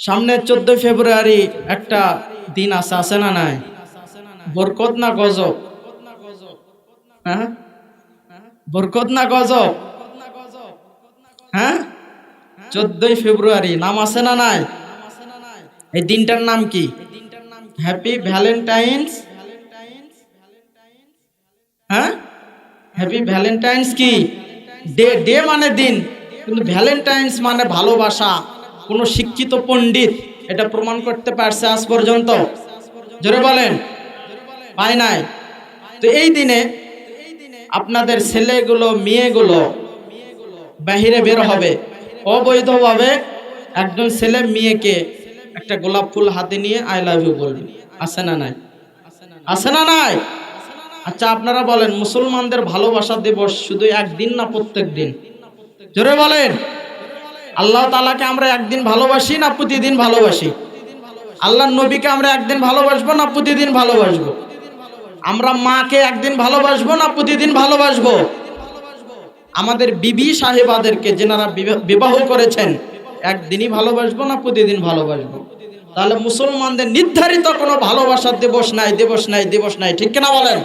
সামনে চোদ্দই ফেব্রুয়ারি একটা দিন আছে আছে না নাই? বরকত না গজব? হ্যাঁ? বরকত না গজব? হ্যাঁ? চোদ্দই ফেব্রুয়ারি, নাম আছে না নাই? এই দিনটার নাম কি? হ্যাপি ভ্যালেন্টাইন্স হ্যাঁ? হ্যাপি ভ্যালেন্টাইন্স কি? ডে ডে মানে দিন, কিন্তু ভ্যালেন্টাইন্স মানে ভালোবাসা। কোনো শিক্ষিত পণ্ডিত এটা প্রমাণ করতে পারছে আজ পর্যন্ত। জোরে বলেন। পায় নাই। তো এই দিনে আপনাদের ছেলেগুলো, মেয়েগুলো বাহিরে বের হবে। অবৈধভাবে একজন ছেলে মেয়েকে একটা গোলাপ ফুল হাতে নিয়ে আই লাভ ইউ বলবে আছে না নাই? আছে না নাই? আচ্ছা আপনারা বলেন, মুসলমানদের ভালোবাসা দিবস শুধু একদিন না প্রত্যেক দিন জোরে বলেন। আল্লাহ তালাকে আমরা একদিন ভালোবাসি না প্রতিদিন ভালোবাসি? আল্লাহ নবীকে আমরা একদিন ভালোবাসবো না প্রতিদিন ভালোবাসবো? আমরা মাকে একদিন ভালোবাসবো না প্রতিদিন ভালোবাসবো? আমাদের বিবি সাহেবাদেরকে যেনারা বিবা- বিবাহ করেছেন, একদিনই ভালোবাসবো না প্রতিদিন ভালোবাসবো? তাহলে মুসলমানদের নির্ধারিত কোনো ভালোবাসার দিবস নাই দিবস নাই দিবস নাই, ঠিক কিনা বলেন?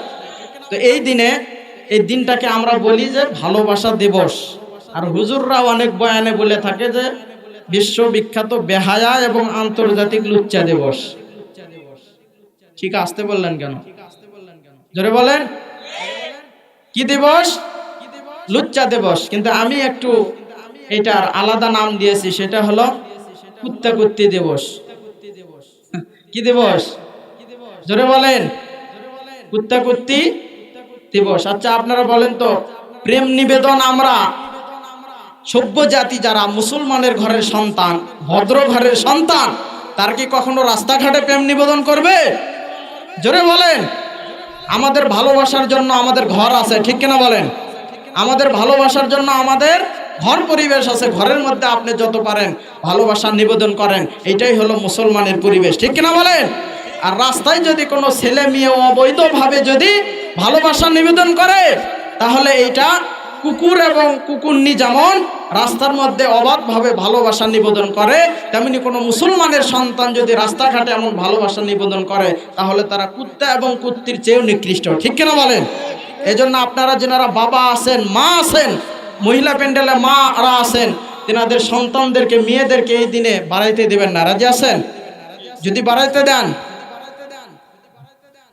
তো এই দিনে, এই দিনটাকে আমরা বলি যে ভালোবাসা দিবস। আর হুজুররা অনেক বয়ানে বলে থাকে যে, বিশ্ববিখ্যাত বেহায়া এবং আন্তর্জাতিক লুচ্চা দিবস। ঠিক আসতে বললেন কেন? জোরে বলেন। কি দিবস? লুচ্চা দিবস। কিন্তু আমি একটু এটার আলাদা নাম দিয়েছি, সেটা হলো কুত্তাকুত্তি দিবস। কি দিবস? জোরে বলেন। কুত্তাকুত্তি দিবস। আচ্ছা আপনারা বলেন তো, প্রেম নিবেদন আমরা সভ্য জাতি যারা মুসলমানের ঘরের সন্তান, ভদ্র ঘরের সন্তান, তার কি কখনো রাস্তাঘাটে প্রেম নিবেদন করবে? জোরে বলেন। আমাদের ভালোবাসার জন্য আমাদের ঘর আছে, ঠিক কিনা বলেন? আমাদের ভালোবাসার জন্য আমাদের ঘর পরিবেশ আছে, ঘরের মধ্যে আপনি যত পারেন ভালোবাসা নিবেদন করেন এটাই হলো মুসলমানের পরিবেশ, ঠিক কিনা বলেন? আর রাস্তায় যদি কোনো ছেলে মেয়ে অবৈধভাবে যদি ভালোবাসা নিবেদন করে, তাহলে এইটা কুকুর এবং কুকুরনি যেমন রাস্তার মধ্যে অবাধভাবে ভালোবাসা নিবেদন করে, তেমনি কোনো মুসলমানের সন্তান যদি রাস্তাঘাটে এমন ভালোবাসা নিবেদন করে, তাহলে তারা কুত্তা এবং কুত্তির চেয়েও নিকৃষ্ট। ঠিক কিনা বলেন? এজন্য আপনারা যেনারা বাবা আছেন, মা আছেন, মহিলা প্যান্ডেলে মারা আছেন, তেনাদের সন্তানদেরকে, মেয়েদেরকে এই দিনে বাড়াইতে দেবেন না। রাজি আছেন? যদি বাড়াইতে দেন,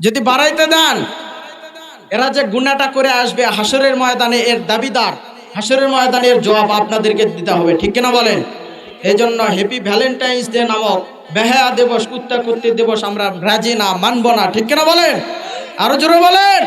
যদি বাড়াইতে দেন এরা যে গুণাটা করে আসবে হাসরের ময়দানে এর দাবিদার হাসরের ময়দানে এর জবাব আপনাদেরকে দিতে হবে, ঠিক কিনা বলেন? এই জন্য হ্যাপি ভ্যালেন্টাইন্স ডে নামক বেহায়া দিবস, কুত্তা কুত্তি দিবস আমরা রাজি না, মানব না, ঠিক কিনা বলেন? আরও জোরে বলেন।